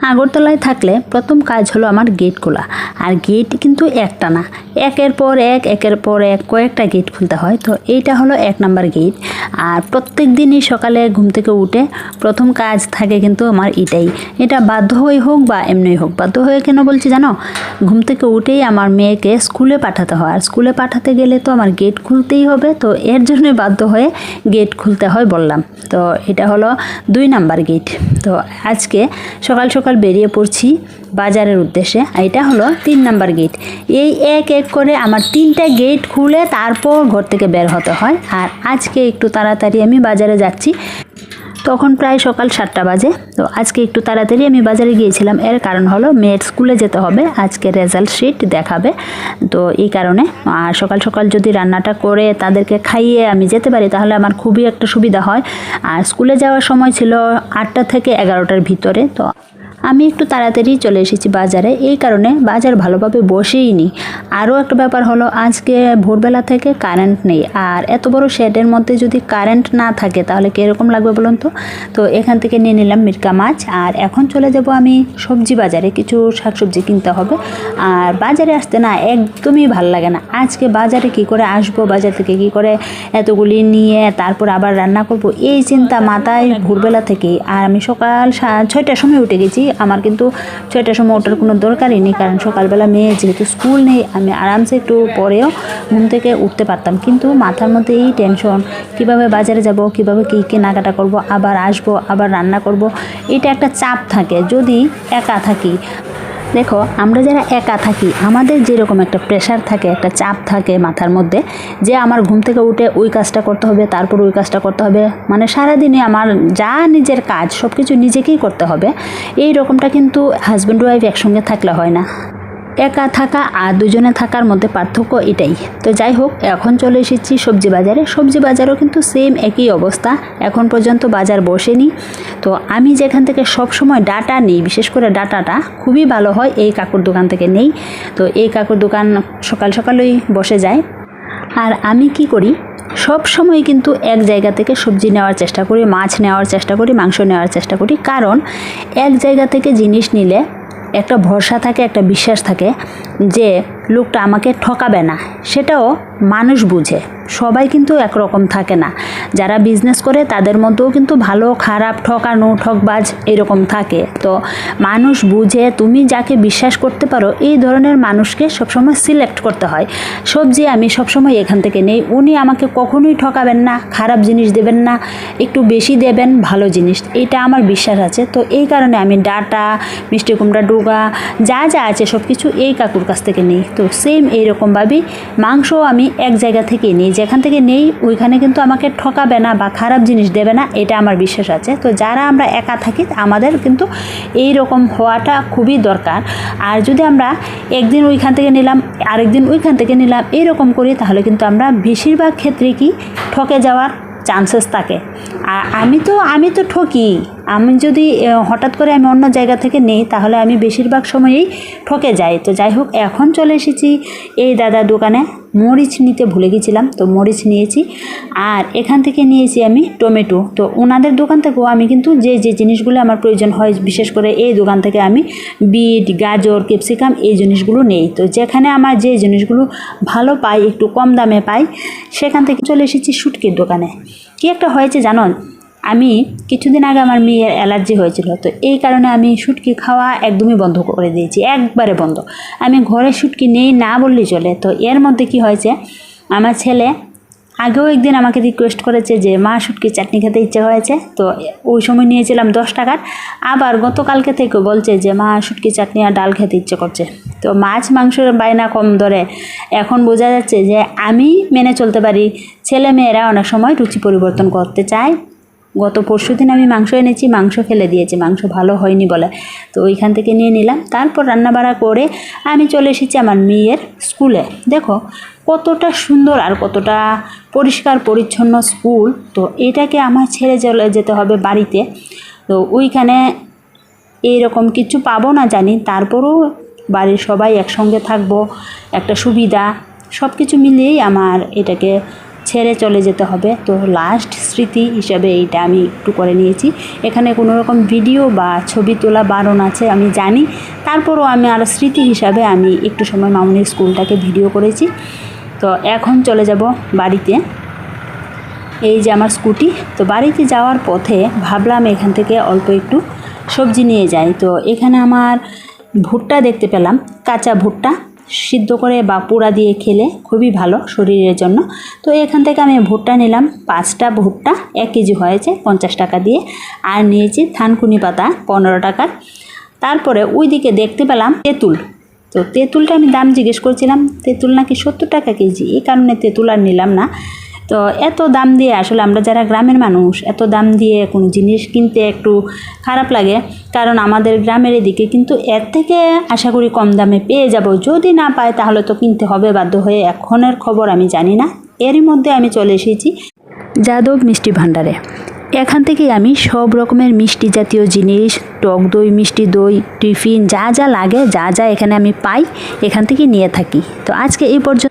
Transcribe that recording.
আগরতলায় থাকলে প্রথম কাজ হলো আমার গেট খোলা। আর গেট কিন্তু একটা না। একের পর এক, একের পর এক কয়েকটা গেট খুলতে হয়। তো এইটা হলো এক নাম্বার গেট আর প্রত্যেক দিনই সকালে ঘুম থেকে উঠে প্রথম কাজ থাকে কিন্তু আমার এটাই। এটা বাধ্য হয়ে হোক বা এমনি হোক। বাধ্য হয়ে কেন বলছি জানো? ঘুম থেকে উঠেই আমার মেয়েকে স্কুলে পাঠাতে হয়। আর স্কুলে পাঠাতে গেলে তো আমার গেট খুলতেই হবে। তো এর জন্য বাধ্য হয়ে গেট খুলতে হয় বললাম। তো এটা হলো দুই নাম্বার গেট তো আজকে সকাল সকাল বেরিয়ে পড়ছি বাজারের উদ্দেশ্যে, আর এটা হলো তিন নাম্বার গেট এই এক এক করে আমার তিনটা গেট খুলে তারপর ঘর থেকে বের হতে হয়। আর আজকে একটু তাড়াতাড়ি আমি বাজারে যাচ্ছি। তখন প্রায় সকাল সাতটা বাজে। তো আজকে একটু তাড়াতাড়ি আমি বাজারে গিয়েছিলাম। এর কারণ হলো মেয়ের স্কুলে যেতে হবে। আজকে রেজাল্ট শিট দেখাবে। তো এই কারণে, আর সকাল সকাল যদি রান্নাটা করে তাদেরকে খাইয়ে আমি যেতে পারি, তাহলে আমার খুবই একটা সুবিধা হয়। আর স্কুলে যাওয়ার সময় ছিল আটটা থেকে এগারোটার ভিতরে। তো আমি একটু তাড়াতাড়ি চলে এসেছি বাজারে। এই কারণে বাজার ভালোভাবে বসেই নি আরও একটা ব্যাপার হলো, আজকে ভোরবেলা থেকে কারেন্ট নেই। আর এত বড় শেডের মধ্যে যদি কারেন্ট না থাকে, তাহলে কীরকম লাগবে বলুন তো? তো এখান থেকে নিয়ে নিলাম মিরকা মাছ। আর এখন চলে যাব আমি সবজি বাজারে। কিছু শাকসবজি কিনতে হবে। আর বাজারে আসতে না একদমই ভালো লাগে না। আজকে বাজারে কি করে আসব? বাজার থেকে কি করে এতগুলি নিয়ে তারপর আবার রান্না করব? এই চিন্তা মাথায় ভোরবেলা থেকেই। আর আমি সকাল ছয়টার সময় উঠে গেছি। আমার কিন্তু ছয়টার সময় ওঠার কোনো দরকারই নেই, কারণ সকালবেলা মেয়ে যেহেতু স্কুল নেই, আমি আরামসে একটু পরেও ঘুম থেকে উঠতে পারতাম। কিন্তু মাথার মধ্যে এই টেনশন কীভাবে বাজারে যাব, কীভাবে কী কেনাকাটা করব, আবার আসব, আবার রান্না করব, এটা একটা চাপ থাকে। যদি একা থাকি দেখো, আমরা যারা একা থাকি, আমাদের যেরকম একটা প্রেশার থাকে, একটা চাপ থাকে মাথার মধ্যে, যে আমার ঘুম থেকে উঠে ওই কাজটা করতে হবে, তারপর ওই কাজটা করতে হবে মানে সারাদিনে আমার যা নিজের কাজ সব কিছু নিজেকেই করতে হবে, এই রকমটা কিন্তু হাজব্যান্ড ওয়াইফ একসঙ্গে থাকলে হয় না। একা থাকা আর দুজনে থাকার মধ্যে পার্থক্য এটাই। তো যাই হোক, এখন চলে এসেছি সবজি বাজারে। সবজি বাজারও কিন্তু সেম একই অবস্থা। এখন পর্যন্ত বাজার বসেনি। তো আমি যেখান থেকে সব সময় ডাটা নিই, বিশেষ করে ডাটাটা, খুবই ভালো হয় এই কাকুর দোকান থেকে নেই। তো এই কাকুর দোকান সকাল সকালই বসে যায়। আর আমি কি করি? সব সময় কিন্তু এক জায়গা থেকে সবজি নেওয়ার চেষ্টা করি, মাছ নেওয়ার চেষ্টা করি, মাংস নেওয়ার চেষ্টা করি। কারণ এক জায়গা থেকে জিনিস নিলে একটা ভরসা থাকে একটা বিশ্বাস থাকে। যে লোকটা আমাকে ঠকাবে না, সেটাও মানুষ বুঝে। সবাই কিন্তু একরকম থাকে না। যারা বিজনেস করে, তাদের মধ্যেও কিন্তু ভালো, খারাপ ঠকানো ঠকবাজ এরকম থাকে। তো মানুষ বুঝে, তুমি যাকে বিশ্বাস করতে পারো, এই ধরনের মানুষকে সবসময় সিলেক্ট করতে হয়। সবজি আমি সবসময় এখান থেকে নেই। উনি আমাকে কখনোই ঠকাবেন না, খারাপ জিনিস দেবেন না, একটু বেশি দেবেন, ভালো জিনিস। এটা আমার বিশ্বাস আছে। তো এই কারণে আমি ডাটা, মিষ্টি কুমড়া, ডুগা, যা যা আছে সব কিছু এই কাকুর কাছ থেকে নিই। তো সেম এইরকমভাবেই মাংসও আমি এক জায়গা থেকে নিই, যেখান থেকে নেই, ওইখানে কিন্তু আমাকে ঠকাবে না বা খারাপ জিনিস দেবে না, এটা আমার বিশ্বাস আছে। তো যারা আমরা একা থাকি, আমাদের কিন্তু এই রকম হওয়াটা খুবই দরকার। আর যদি আমরা একদিন ওইখান থেকে নিলাম, আরেকদিন ওইখান থেকে নিলাম, এইরকম করি, তাহলে কিন্তু আমরা বেশিরভাগ ক্ষেত্রে কি, ঠকে যাওয়ার চান্সেস থাকে। আর আমি তো আমি তো ঠকি। আমি যদি হঠাৎ করে আমি অন্য জায়গা থেকে নেই, তাহলে আমি বেশিরভাগ সময়ই ঠকে যাই। তো যাই হোক, এখন চলে এসেছি এই দাদার দোকানে। মরিচ নিতে ভুলে গেছিলাম, তো মরিচ নিয়েছি। আর এখান থেকে নিয়েছি আমি টমেটো। তো ওনাদের দোকান থেকেও আমি কিন্তু যে যে জিনিসগুলো আমার প্রয়োজন হয়, বিশেষ করে এই দোকান থেকে আমি বিট, গাজর, ক্যাপসিকাম, এই জিনিসগুলো নেই। তো যেখানে আমার যে জিনিসগুলো ভালো পাই, একটু কম দামে পাই, সেখান থেকে চলে এসেছি শুটকির দোকানে। কি একটা হয়েছে জানো? আমি কিছুদিন আগে আমার মেয়ের অ্যালার্জি হয়েছিল, তো এই কারণে আমি শুটকি খাওয়া একদমই বন্ধ করে দিয়েছি, একবারে বন্ধ। আমি ঘরে শুটকি নেই, না বললেই চলে। তো এর মধ্যে কি হয়েছে, আমার ছেলে আগেও একদিন আমাকে রিকোয়েস্ট করেছে যে, মা, শুটকি, চাটনি খেতে ইচ্ছে হয়েছে? তো ওই সময় নিয়েছিলাম দশ টাকার। আবার গতকালকে থেকে বলছে যে, মা, শুটকি, চাটনি আর ডাল খেতে ইচ্ছে করছে। তো মাছ, মাংসের বায়না কম ধরে এখন বোঝা যাচ্ছে যে, আমি মেনে চলতে পারি। ছেলে মেয়েরা অনেক সময় রুচি পরিবর্তন করতে চায়। গত পরশু দিন আমি মাংস এনেছি, মাংস ফেলে দিয়েছি, মাংস ভালো হয়নি বলে। তো ওইখান থেকে নিয়ে নিলাম। তারপর রান্নাবাড়া করে আমি চলে এসেছি আমার মেয়ের স্কুলে। দেখো, কতটা সুন্দর আর কতটা পরিষ্কার, পরিচ্ছন্ন স্কুল। তো এটাকে আমার ছেড়ে চলে যেতে হবে বাড়িতে। তো ওইখানে এইরকম কিছু পাবো না জানি। তারপরেও বাড়ির সবাই একসঙ্গে থাকব, একটা সুবিধা। সব কিছু মিলিয়েই আমার এটাকে ছেড়ে চলে যেতে হবে। তো লাস্ট স্মৃতি হিসাবে এইটা আমি একটু করে নিয়েছি। এখানে কোনো রকম ভিডিও বা ছবি তোলা বারণ আছে, আমি জানি। তারপরও আমি আরও স্মৃতি হিসাবে আমি একটু সময় মামুনির স্কুলটাকে ভিডিও করেছি। তো এখন চলে যাব বাড়িতে। এই যে আমার স্কুটি, তো বাড়িতে যাওয়ার পথে ভাবলাম এখান থেকে অল্প একটু সবজি নিয়ে যাই। তো এখানে আমার ভুট্টা দেখতে পেলাম, কাঁচা ভুট্টা। সিদ্ধ করে বা পোড়া দিয়ে খেলে খুবই ভালো শরীরের জন্য। তো এখান থেকে আমি ভুট্টা নিলাম, পাঁচটা ভুট্টা, এক কেজি হয়েছে পঞ্চাশ টাকা দিয়ে। আর নিয়েছি থানকুনি পাতা, পনেরো টাকার তারপরে ওই দিকে দেখতে পেলাম তেঁতুল। তো তেঁতুলটা আমি দাম জিজ্ঞেস করছিলাম, তেঁতুল নাকি সত্তর টাকা কেজি? এই কারণে তেঁতুল আর নিলাম না। তো এত দাম দিয়ে আসলে আমরা যারা গ্রামের মানুষ, এত দাম দিয়ে কোনো জিনিস কিনতে একটু খারাপ লাগে। কারণ আমাদের গ্রামের এদিকে কিন্তু এর থেকে আশা করি কম দামে পেয়ে যাব। যদি না পাই তাহলে তো কিনতে হবে বাধ্য হয়ে। এখনের খবর আমি জানি না। এরই মধ্যে আমি চলে এসেছি যাদব মিষ্টি ভাণ্ডারে। এখান থেকেই আমি সব রকমের মিষ্টি জাতীয় জিনিস, টক দই, মিষ্টি দই, টিফিন যা যা লাগে, যা যা এখানে আমি পাই, এখান থেকে নিয়ে থাকি। তো আজকে এই পর্যন্ত